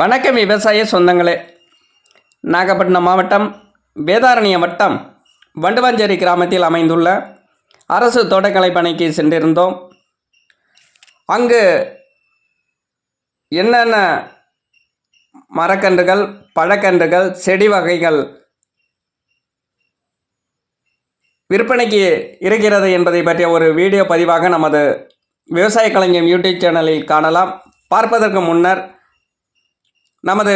வணக்கம் விவசாய சொந்தங்களே. நாகப்பட்டினம் மாவட்டம் வேதாரண்யம் வட்டம் வண்டுவாஞ்சேரி கிராமத்தில் அமைந்துள்ள அரசு தோட்டக்கலை பணிக்கு சென்றிருந்தோம். அங்கு என்னென்ன மரக்கன்றுகள் பழக்கன்றுகள் செடி வகைகள் விற்பனைக்கு இருக்கிறது என்பதை பற்றிய ஒரு வீடியோ பதிவாக நமது விவசாய கலைஞர் யூடியூப் சேனலில் காணலாம். பார்ப்பதற்கு முன்னர் நமது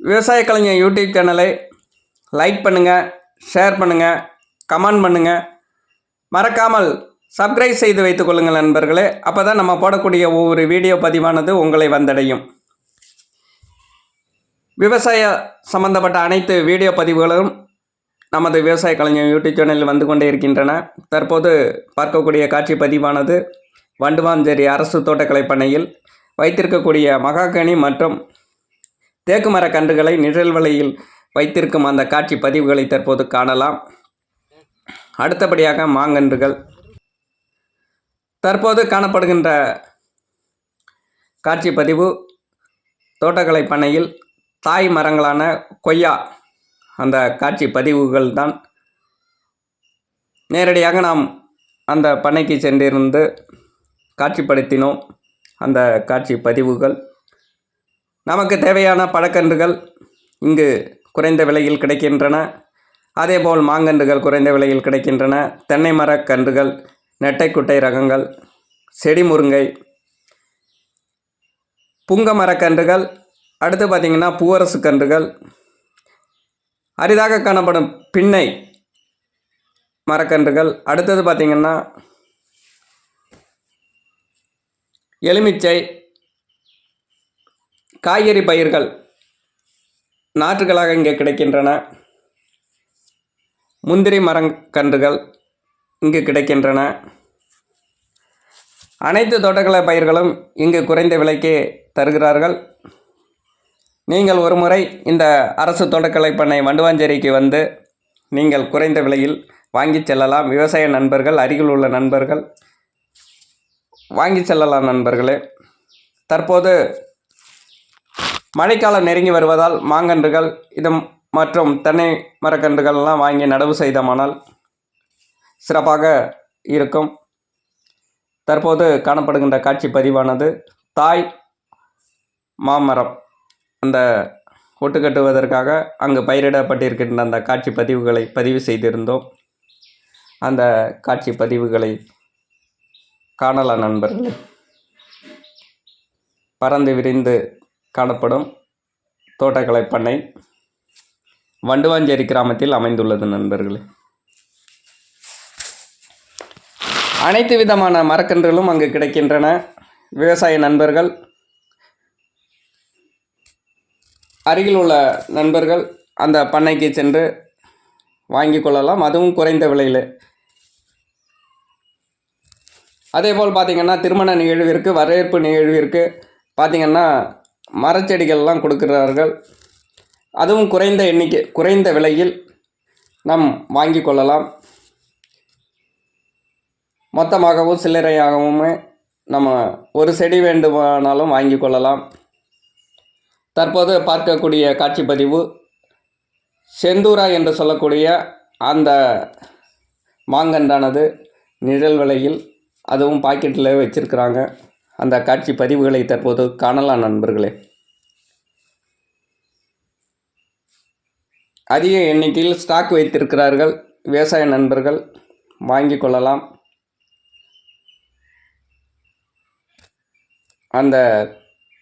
விவசாய கலைஞர் யூடியூப் சேனலை லைக் பண்ணுங்கள் ஷேர் பண்ணுங்கள் கமெண்ட் பண்ணுங்கள் மறக்காமல் சப்ஸ்கிரைப் செய்து வைத்துக் கொள்ளுங்கள் நண்பர்களே. அப்போ தான் நம்ம போடக்கூடிய ஒவ்வொரு வீடியோ பதிவானது உங்களை வந்தடையும். விவசாய சம்பந்தப்பட்ட அனைத்து வீடியோ பதிவுகளும் நமது விவசாய கலைஞர் யூடியூப் சேனலில் வந்து கொண்டே இருக்கின்றன. தற்போது பார்க்கக்கூடிய காட்சி பதிவானது வண்டுவாஞ்சேரி அரசு தோட்டக்கலை பண்ணையில் வைத்திருக்கக்கூடிய மகாகனி மற்றும் தேக்கு மர கன்றுகளை நிழல் விலையில் வைத்திருக்கும் அந்த காட்சி பதிவுகளை தற்போது காணலாம். அடுத்தபடியாக மாங்கன்றுகள். தற்போது காணப்படுகின்ற காட்சி பதிவு தோட்டக்கலை பண்ணையில் தாய் மரங்களான கொய்யா அந்த காட்சி பதிவுகள் தான். நேரடியாக நாம் அந்த பண்ணைக்கு சென்றிருந்து காட்சிப்படுத்தினோம். அந்த காட்சி பதிவுகள். நமக்கு தேவையான பழக்கன்றுகள் இங்கு குறைந்த விலையில் கிடைக்கின்றன. அதேபோல் மாங்கன்றுகள் குறைந்த விலையில் கிடைக்கின்றன. தென்னை மரக் கன்றுகள் நெட்டைக்குட்டை ரகங்கள் செடி முருங்கை புங்க மரக்கன்றுகள் அடுத்து பார்த்திங்கன்னா பூவரசு கன்றுகள் அரிதாக காணப்படும் பின்னை மரக்கன்றுகள் அடுத்தது பார்த்திங்கன்னா எலுமிச்சை காய்கறி பயிர்கள் நாற்றுகளாக இங்கே கிடைக்கின்றன. முந்திரி மரக்கன்றுகள் இங்கு கிடைக்கின்றன. அனைத்து தோட்டக்கலை பயிர்களும் இங்கு குறைந்த விலைக்கே தருகிறார்கள். நீங்கள் ஒரு முறை இந்த அரசு தோட்டக்கலை பண்ணை வண்டுவாஞ்சேரிக்கு வந்து நீங்கள் குறைந்த விலையில் வாங்கி செல்லலாம். விவசாய நண்பர்கள் அருகில் உள்ள நண்பர்கள் வாங்கி செல்லலாம் நண்பர்களே. தற்போது மழைக்காலம் நெருங்கி வருவதால் மாங்கன்றுகள் இது மற்றும் தென்னை மரக்கன்றுகள்லாம் வாங்கி நடவு செய்தமானால் சிறப்பாக இருக்கும். தற்போது காணப்படுகின்ற காட்சி பதிவானது தாய் மாமரம். அந்த ஒட்டு கட்டுவதற்காக அங்கு பயிரிடப்பட்டிருக்கின்ற அந்த காட்சி பதிவுகளை பதிவு செய்திருந்தோம். அந்த காட்சி பதிவுகளை காணலாம் நண்பர்களே பறந்து விரிந்து காணப்படும் தோட்டக்கலை பண்ணை வண்டுவாஞ்சேரி கிராமத்தில் அமைந்துள்ளது நண்பர்களே. அனைத்து விதமான மரக்கன்றுகளும் அங்கு கிடைக்கின்றன. விவசாய நண்பர்கள் அருகில் உள்ள நண்பர்கள் அந்த பண்ணைக்கு சென்று வாங்கி கொள்ளலாம். அதுவும் குறைந்த விலையில். அதே போல் பார்த்திங்கன்னா திருமண நிகழ்விற்கு வரவேற்பு நிகழ்விற்கு பார்த்திங்கன்னா மரச்செடிகள்லாம் கொடுக்கிறார்கள். அதுவும் குறைந்த எண்ணிக்கை குறைந்த விலையில் நாம் வாங்கி கொள்ளலாம். மொத்தமாகவும் சில்லறையாகவும் நம்ம ஒரு செடி வேண்டுமானாலும் வாங்கி கொள்ளலாம். தற்போது பார்க்கக்கூடிய காட்சி பதிவு செந்தூரா என்று சொல்லக்கூடிய அந்த மாங்கன்றானது நிழல் விலையில் அதுவும் பாக்கெட்டில் வச்சுருக்கிறாங்க. அந்த காட்சி பதிவுகளை தற்போது காணலாம் நண்பர்களே. அதிக எண்ணிக்கையில் ஸ்டாக் வைத்திருக்கிறார்கள். விவசாய நண்பர்கள் வாங்கி கொள்ளலாம். அந்த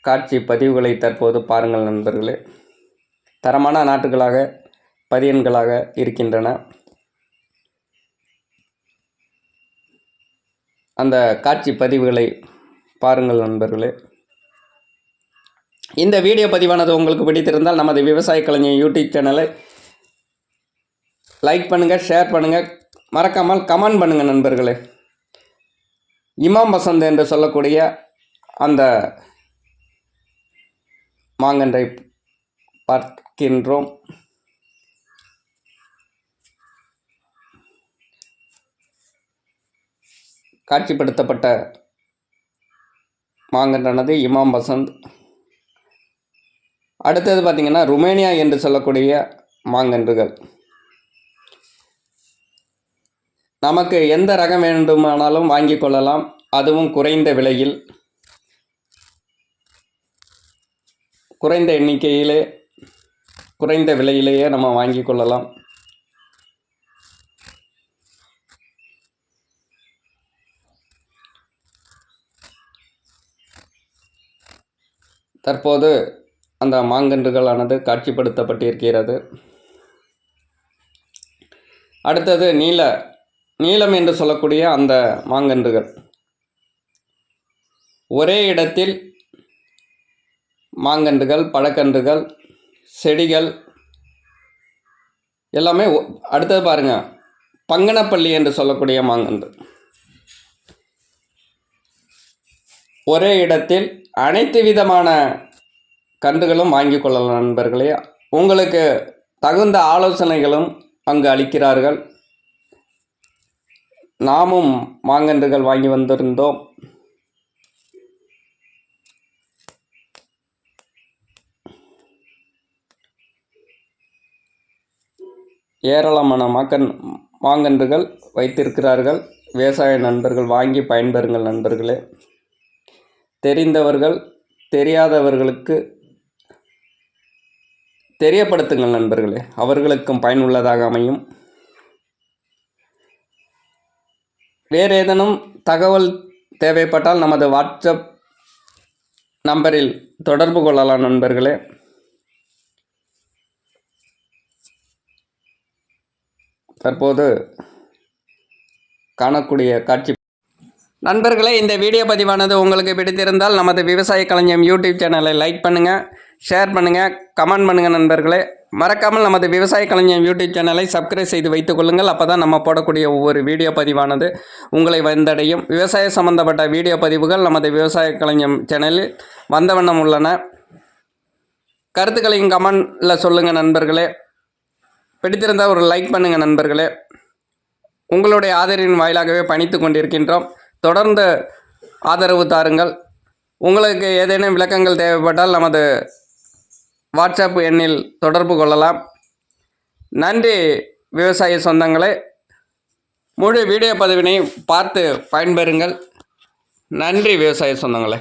காட்சி பதிவுகளை தற்போது பாருங்கள் நண்பர்களே. தரமான நாட்டுகளாக பதியன்களாக இருக்கின்றன. அந்த காட்சி பதிவுகளை பாருங்கள் நண்பர்களே. இந்த வீடியோ பதிவானது உங்களுக்கு பிடித்திருந்தால் நமது விவசாய கலைஞர் யூடியூப் சேனலை லைக் பண்ணுங்கள் ஷேர் பண்ணுங்கள் மறக்காமல் கமெண்ட் பண்ணுங்கள் நண்பர்களே. இமாம் வசந்த் என்று சொல்லக்கூடிய அந்த மாங்கன்றை பார்க்கின்றோம். காட்சிப்படுத்தப்பட்ட மாங்கன்றானது இமாம் வசந்த். அடுத்தது பார்த்திங்கன்னா ருமேனியா என்று சொல்லக்கூடிய மாங்கன்றுகள். நமக்கு எந்த ரகம் வேண்டுமானாலும் வாங்கி கொள்ளலாம். அதுவும் குறைந்த விலையில். குறைந்த எண்ணிக்கையிலே குறைந்த விலையிலேயே நம்ம வாங்கி கொள்ளலாம். தற்போது அந்த மாங்கன்றுகளானது காட்சிப்படுத்தப்பட்டிருக்கிறது. அடுத்தது நீல நீலம் என்று சொல்லக்கூடிய அந்த மாங்கன்றுகள். ஒரே இடத்தில் மாங்கன்றுகள் பழக்கன்றுகள் செடிகள் எல்லாமே அடுத்தது பாருங்கள் பங்கனப்பள்ளி என்று சொல்லக்கூடிய மாங்கன்று. ஒரே இடத்தில் அனைத்து விதமான கன்றுகளும் வாங்கி கொள்ளலாம் நண்பர்களே. உங்களுக்கு தகுந்த ஆலோசனைகளும் அங்கு அளிக்கிறார்கள். நாமும் மாங்கன்றுகள் வாங்கி வந்திருந்தோம். ஏராளமான மாக்கன் மாங்கன்றுகள் வைத்திருக்கிறார்கள். விவசாய நண்பர்கள் வாங்கி பயன்பெறுங்கள் நண்பர்களே. தெரிந்தவர்கள் தெரியாதவர்களுக்கு தெரியப்படுத்துங்கள் நண்பர்களே. அவர்களுக்கும் பயனுள்ளதாக அமையும். வேறு ஏதேனும் தகவல் தேவைப்பட்டால் நமது வாட்ஸ்அப் நம்பரில் தொடர்பு கொள்ளலாம் நண்பர்களே. தற்போது காணக்கூடிய காட்சி நண்பர்களே இந்த வீடியோ பதிவானது உங்களுக்கு பிடித்திருந்தால் நமது விவசாய கலைஞம் யூடியூப் சேனலை லைக் பண்ணுங்கள் ஷேர் பண்ணுங்கள் கமெண்ட் பண்ணுங்கள் நண்பர்களே. மறக்காமல் நமது விவசாய களஞ்சியம் யூடியூப் சேனலை சப்ஸ்கிரைப் செய்து வைத்துக் கொள்ளுங்கள். அப்போ தான் நம்ம போடக்கூடிய ஒவ்வொரு வீடியோ பதிவானது உங்களை வந்தடையும். விவசாய சம்பந்தப்பட்ட வீடியோ பதிவுகள் நமது விவசாய கலைஞம் சேனலில் வந்த வண்ணம் உள்ளன. கருத்துக்களையும் கமெண்டில் சொல்லுங்கள் நண்பர்களே. பிடித்திருந்தால் ஒரு லைக் பண்ணுங்கள் நண்பர்களே. உங்களுடைய ஆதரவின் வாயிலாகவே பணித்து கொண்டிருக்கின்றோம். தொடர்ந்து ஆதரவு தாருங்கள். உங்களுக்கு ஏதேனும் விளக்கங்கள் தேவைப்பட்டால் நமது வாட்ஸ்அப் எண்ணில் தொடர்பு கொள்ளலாம். நன்றி விவசாய சொந்தங்களே. முழு வீடியோ பதிவினை பார்த்து பயன்பெறுங்கள். நன்றி விவசாய சொந்தங்களே.